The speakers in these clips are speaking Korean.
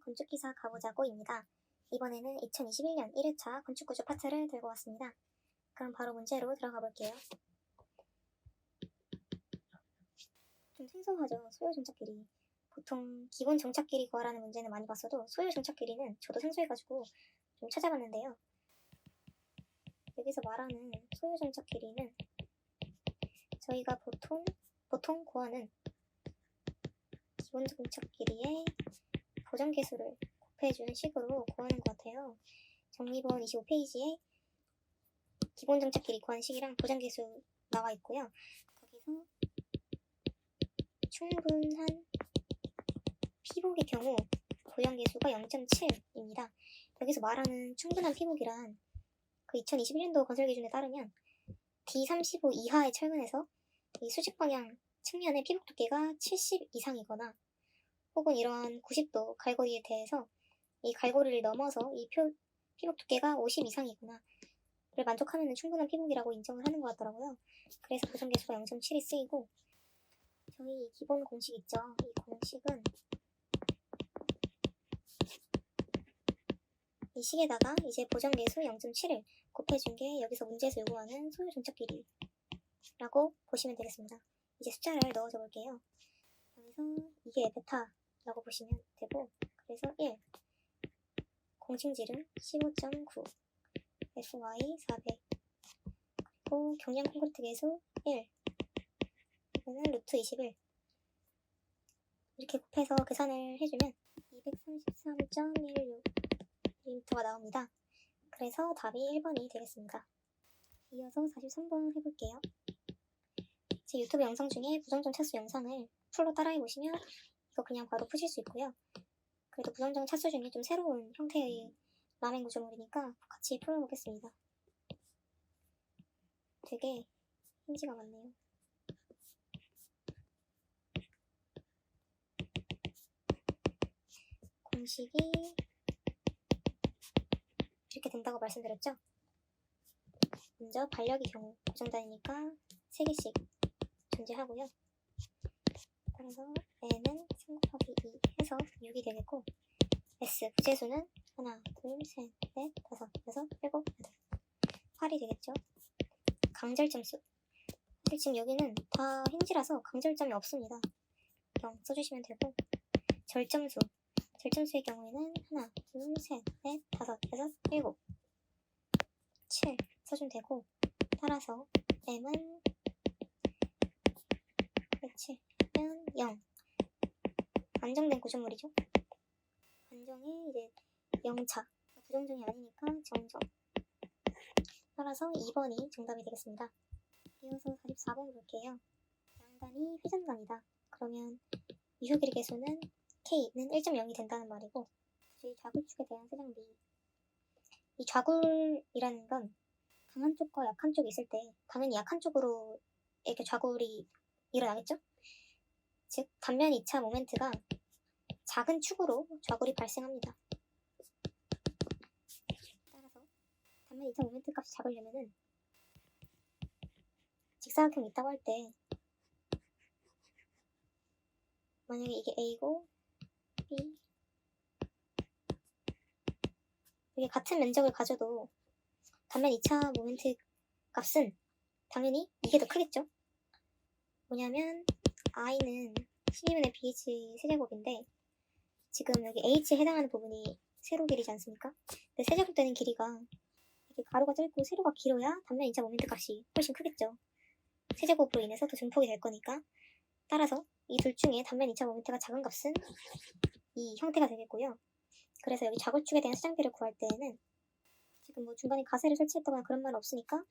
건축기사 가보자고입니다. 이번에는 2021년 1회차 건축구조 파트를 들고 왔습니다. 그럼 바로 문제로 들어가 볼게요. 좀 생소하죠, 소요 정착끼리. 보통 기본 정착끼리 구하라는 문제는 많이 봤어도 소요 정착끼리는 저도 생소해가지고 좀 찾아봤는데요. 여기서 말하는 소요 정착끼리는 저희가 보통 보통 구하는 기본 정착끼리의 보정 개수를 곱해주는 식으로 구하는 것 같아요. 정리본 25페이지에 기본 정착끼리 구하는 식이랑 보정 개수 나와 있고요. 거기서 충분한 피복의 경우 보정 개수가 0.7입니다. 여기서 말하는 충분한 피복이란 그 2021년도 건설 기준에 따르면 D35 이하의 철근에서 이 수직 방향 측면의 피복 두께가 70 이상이거나 혹은 이러한 90도 갈고리에 대해서 이 갈고리를 넘어서 이 표, 피복 두께가 50 이상이거나 를 만족하면 충분한 피복이라고 인정을 하는 것 같더라고요. 그래서 보정 개수가 0.7이 쓰이고 저희 기본 공식 있죠. 이 공식은 이 식에다가 이제 보정 개수 0.7을 곱해준 게 여기서 문제에서 요구하는 소요 정착 길이라고 보시면 되겠습니다. 이제 숫자를 넣어줘 볼게요. 여기서 이게 베타 라고 보시면 되고 그래서 1 공칭질은 15.9 FY 400 그리고 경량 콘크리트 개수 1 이거는 루트 21 이렇게 곱해서 계산을 해주면 233.16mm가 나옵니다. 그래서 답이 1번이 되겠습니다. 이어서 43번 해볼게요. 제 유튜브 영상 중에 부정점 차수 영상을 풀로 따라해 보시면 이거 그냥 바로 푸실 수 있고요. 그래도 부정점 차수 중에 좀 새로운 형태의 라멘 구조물이니까 같이 풀어보겠습니다. 되게 힌지가 많네요. 공식이 이렇게 된다고 말씀드렸죠? 먼저 반력의 경우 고정단위니까 3개씩 존재하고요. 따라서 n은 3 곱하기 2 해서 6이 되겠고 s 부재수는 하나, 둘, 셋, 넷, 다섯, 여섯, 일곱, 여덟. 8이 되겠죠. 강절점수. 근데 지금 여기는 다 힌지라서 강절점이 없습니다. 0 써주시면 되고 절점수. 절점수의 경우에는 하나, 둘, 셋, 넷, 다섯, 여섯, 일곱. 7 써주면 되고 따라서 m은 107면 0 안정된 구조물이죠. 안정이 이제 0차 부정정이 아니니까 정정 따라서 2번이 정답이 되겠습니다. 이어서 44번 볼게요. 양단이 회전단이다. 그러면 이효길의 개수는 K는 1.0이 된다는 말이고 굳이 좌굴축에 대한 세정비 이 좌굴이라는 건 강한 쪽과 약한 쪽이 있을 때 당연히 약한 쪽으로 이렇게 좌굴이 일어나겠죠? 즉 단면 2차 모멘트가 작은 축으로 좌굴이 발생합니다. 따라서 단면 2차 모멘트 값이 작으려면은 직사각형이 있다고 할 때 만약에 이게 A고 B 이게 같은 면적을 가져도 단면 2차 모멘트 값은 당연히 이게 더 크겠죠? 뭐냐면 i는 12분의 bh 세제곱인데 지금 여기 h에 해당하는 부분이 세로 길이지 않습니까? 근데 세제곱 되는 길이가 이게 가로가 짧고 세로가 길어야 단면 2차 모멘트 값이 훨씬 크겠죠. 세제곱으로 인해서 더 증폭이 될 거니까 따라서 이 둘 중에 단면 2차 모멘트가 작은 값은 이 형태가 되겠고요. 그래서 여기 좌골축에 대한 수장비를 구할 때에는 지금 뭐 중간에 가세를 설치했다거나 그런 말 없으니까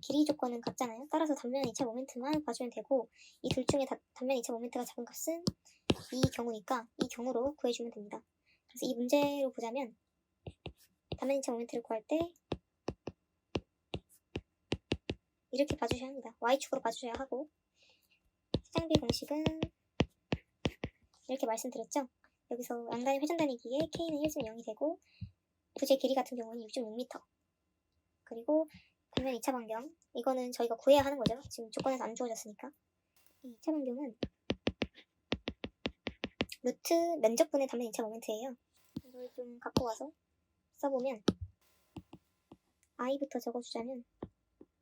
길이 조건은 같잖아요. 따라서 단면 2차 모멘트만 봐주면 되고 이 둘 중에 다, 단면 2차 모멘트가 작은 값은 이 경우니까 이 경우로 구해주면 됩니다. 그래서 이 문제로 보자면 단면 2차 모멘트를 구할 때 이렇게 봐주셔야 합니다. Y축으로 봐주셔야 하고 수장비 공식은 이렇게 말씀드렸죠. 여기서 양단위 회전 단위기에 K는 1.0이 되고 부재 길이 같은 경우는 6.6m 그리고 단면 2차 반경 이거는 저희가 구해야 하는 거죠. 지금 조건에서 안 주어졌으니까 이 2차 반경은 루트 면적분의 단면 2차 모멘트예요. 이걸 좀 갖고 와서 써보면 i부터 적어주자면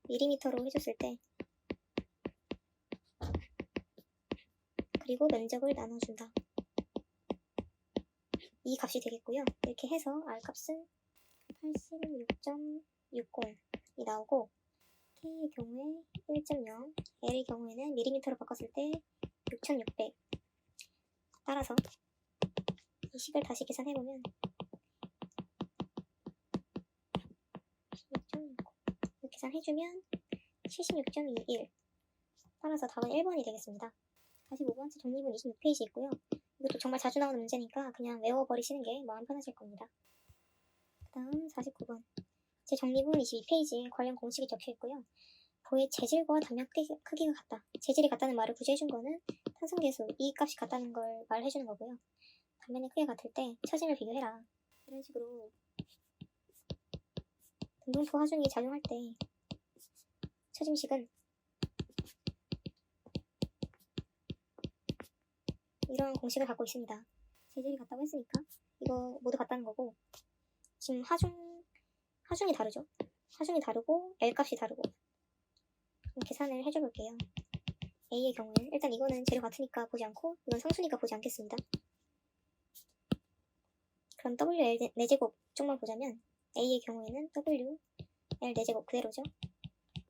밀리미터로 해줬을 때 그리고 면적을 나눠준다. 이 값이 되겠고요. 이렇게 해서 r 값은 86.60 이 나오고 k의 경우에 1.0, l의 경우에는 밀리미터로 바꿨을 때 6600. 따라서 이 식을 다시 계산해보면 16.60 이렇게 계산해주면 76.21 따라서 답은 1번이 되겠습니다. 45번째 정리문 26페이지 있고요. 이것도 정말 자주 나오는 문제니까 그냥 외워버리시는 게 마음 편하실 겁니다. 그 다음 49번 제 정리문 22페이지에 관련 공식이 적혀 있고요. 보의 재질과 크기- 크기가 같다. 재질이 같다는 말을 굳이 해준 거는 탄성계수 이 값이 같다는 걸 말해주는 거고요. 단면의 크기가 같을 때 처짐을 비교해라. 이런 식으로 등분포 하중이 작용할 때 처짐식은 이런 공식을 갖고 있습니다. 재질이 같다고 했으니까 이거 모두 같다는 거고 지금 하중 하중이 다르죠. 하중이 다르고 L 값이 다르고 계산을 해줘 볼게요. A의 경우에는 일단 이거는 재료 같으니까 보지 않고 이건 상수니까 보지 않겠습니다. 그럼 WL 4제곱 쪽만 보자면 A의 경우에는 W L 4제곱 그대로죠.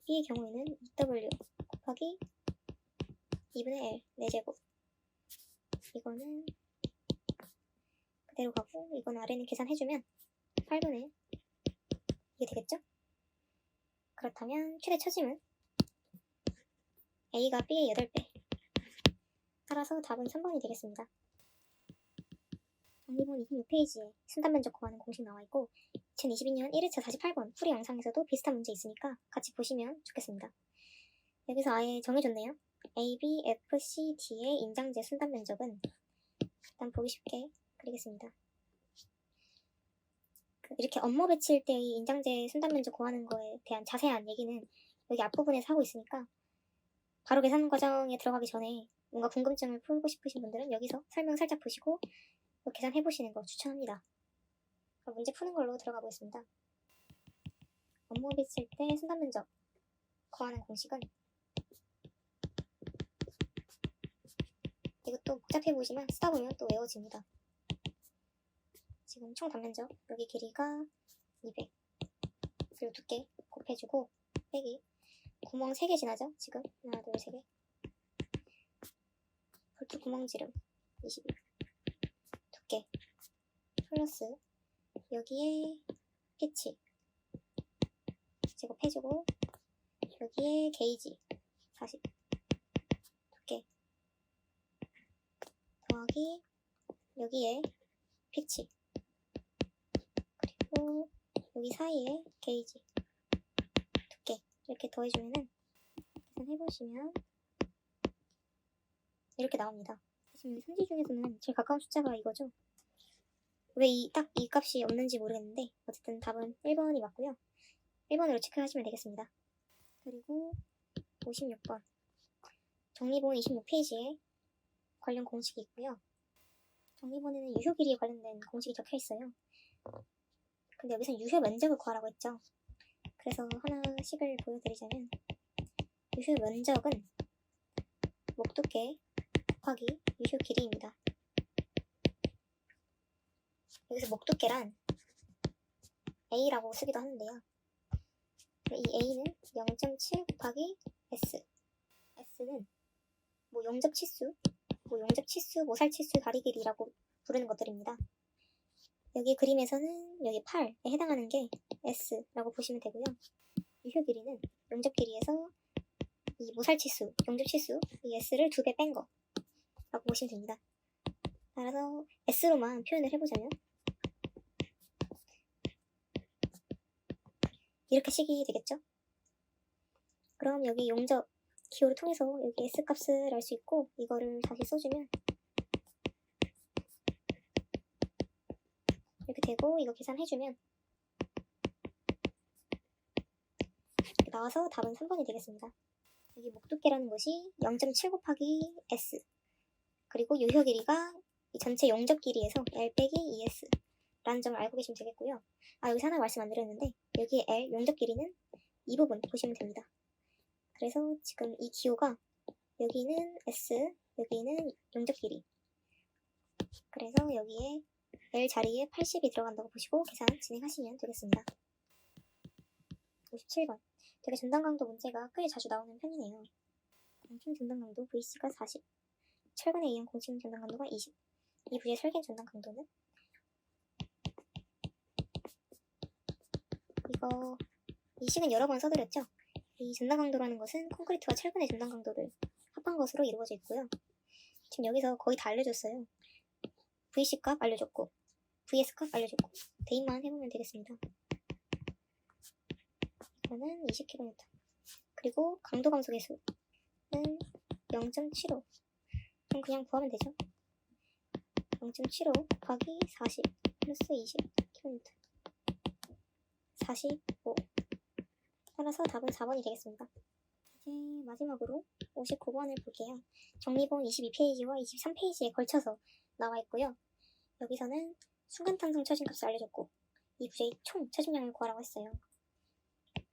B의 경우에는 2W 곱하기 2분의 L 4제곱 이거는 그대로 가고 이건 아래는 계산해주면 8분의 이게 되겠죠? 그렇다면 최대 처짐은 A가 B의 8배 따라서 답은 3번이 되겠습니다. 정리본 26페이지에 순단 면적 구하는 공식 나와 있고 2022년 1회차 48번 풀이 영상에서도 비슷한 문제 있으니까 같이 보시면 좋겠습니다. 여기서 아예 정해줬네요. A, B, F, C, D의 인장제 순단 면적은 일단 보기 쉽게 그리겠습니다. 그 이렇게 업무 배치일 때의 인장제 순단 면적 구하는 거에 대한 자세한 얘기는 여기 앞부분에서 하고 있으니까 바로 계산 과정에 들어가기 전에 뭔가 궁금증을 풀고 싶으신 분들은 여기서 설명 살짝 보시고 계산해 보시는 거 추천합니다. 그럼 문제 푸는 걸로 들어가 보겠습니다. 업무 배치일 때 순단 면적 구하는 공식은 이것도 복잡해 보이지만 쓰다 보면 또 외워집니다. 지금 총 단면적 여기 길이가 200 그리고 두께 곱해주고 빼기. 구멍 3개 지나죠? 지금? 하나 둘 세 개. 볼트 구멍 지름 22 두께 플러스 여기에 피치 제곱해주고 여기에 게이지 40 두께 더하기 여기에 피치 그리고 여기 사이에 게이지 두께 이렇게 더해주면은 계산 해보시면 이렇게 나옵니다. 지금 이 선지 중에서는 제일 가까운 숫자가 이거죠. 왜 이 딱 이 값이 없는지 모르겠는데 어쨌든 답은 1번이 맞고요. 1번으로 체크하시면 되겠습니다. 그리고 56번 정리본 26페이지에 관련 공식이 있고요. 정리본에는 유효 길이에 관련된 공식이 적혀 있어요. 근데 여기서 유효 면적을 구하라고 했죠. 그래서 하나씩을 보여드리자면 유효 면적은 목두께 곱하기 유효 길이입니다. 여기서 목두께란 A라고 쓰기도 하는데요. 이 A는 0.7 곱하기 S. S는 뭐 용접 치수, 뭐 용접 치수, 모살 치수, 다리 길이라고 부르는 것들입니다. 여기 그림에서는 여기 8에 해당하는 게 S라고 보시면 되고요. 유효 길이는 용접 길이에서 이 모살 치수, 용접 치수, 이 S를 두 배 뺀 거 라고 보시면 됩니다. 따라서 S로만 표현을 해보자면 이렇게 식이 되겠죠? 그럼 여기 용접 기호를 통해서 여기 S 값을 알 수 있고 이거를 다시 써주면 이렇게 되고 이거 계산해주면 나와서 답은 3번이 되겠습니다. 여기 목두께라는 것이 0.7 곱하기 S 그리고 유효 길이가 이 전체 용접 길이에서 L 빼기 2S 라는 점을 알고 계시면 되겠고요. 아, 여기서 하나 말씀 안 드렸는데, 여기에 L, 용적 길이는 이 부분 보시면 됩니다. 그래서 지금 이 기호가 여기는 S, 여기는 용적 길이. 그래서 여기에 L 자리에 80이 들어간다고 보시고 계산 진행하시면 되겠습니다. 57번. 되게 전당 강도 문제가 꽤 자주 나오는 편이네요. 공칭 전당 강도 VC가 40. 철근에 의한 공칭 전당 강도가 20. 이 부의 설계 전당 강도는 이거 이 식은 여러 번 써드렸죠. 이 전당 강도라는 것은 콘크리트와 철근의 전당 강도를 합한 것으로 이루어져 있고요. 지금 여기서 거의 다 알려줬어요. VC 값 알려줬고 VS 값 알려줬고 대입만 해보면 되겠습니다. 이거는 20km. 그리고 강도 감소 계수는 0.75. 그럼 그냥 구하면 되죠. 0.75 곱하기 40 플러스 20km. 45. 따라서 답은 4번이 되겠습니다. 이제 마지막으로 59번을 볼게요. 정리본 22페이지와 23페이지에 걸쳐서 나와 있고요. 여기서는 순간탄성 처진값을 알려줬고 이 부재의 총 처진량을 구하라고 했어요.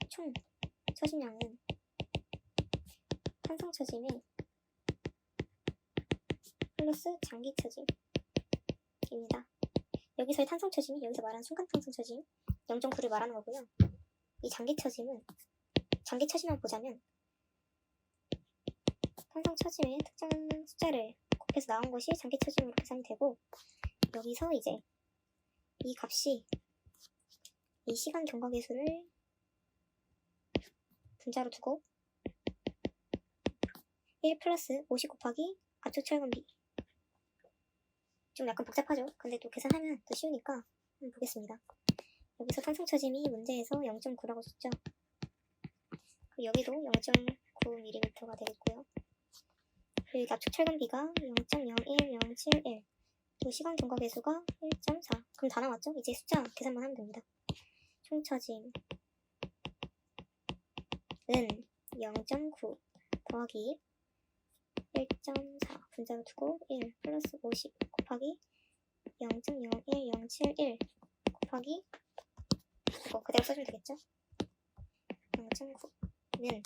총 처진량은 탄성 처짐에 플러스 장기 처짐입니다. 여기서의 탄성 처짐이 여기서 말하는 순간 탄성 처짐 0.9를 말하는 거고요. 이 장기 처짐은 장기 처짐만 보자면 탄성 처짐의 특정한 숫자를 곱해서 나온 것이 장기 처짐으로 계산이 되고 여기서 이제 이 값이 이 시간 경과 계수를 분자로 두고 1 플러스 50 곱하기 압축 철근비 좀 약간 복잡하죠? 근데 또 계산하면 더 쉬우니까 한번 보겠습니다. 여기서 탄성 처짐이 문제에서 0.9라고 줬죠? 그리고 여기도 0.9mm가 되겠고요. 그리고 압축 철근비가 0.01071 또 시간 경과 계수가 1.4 그럼 다 나왔죠? 이제 숫자 계산만 하면 됩니다. 총처짐 은 0.9 더하기 1.4 분자로 두고 1 플러스 50 곱하기 0.01071 곱하기 이거 그대로 써주면 되겠죠? 0.9는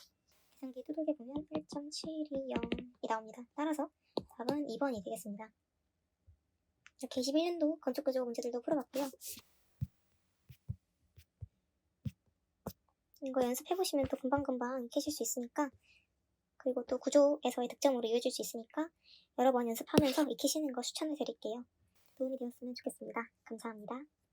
계산기 두들겨 보면 1.720이 나옵니다. 따라서 답은 2번이 되겠습니다. 이렇게 21년도 건축구조 문제들도 풀어봤고요. 이거 연습해보시면 또 금방금방 익히실 수 있으니까 그리고 또 구조에서의 득점으로 이어질 수 있으니까 여러 번 연습하면서 익히시는 거 추천해 드릴게요. 도움이 되었으면 좋겠습니다. 감사합니다.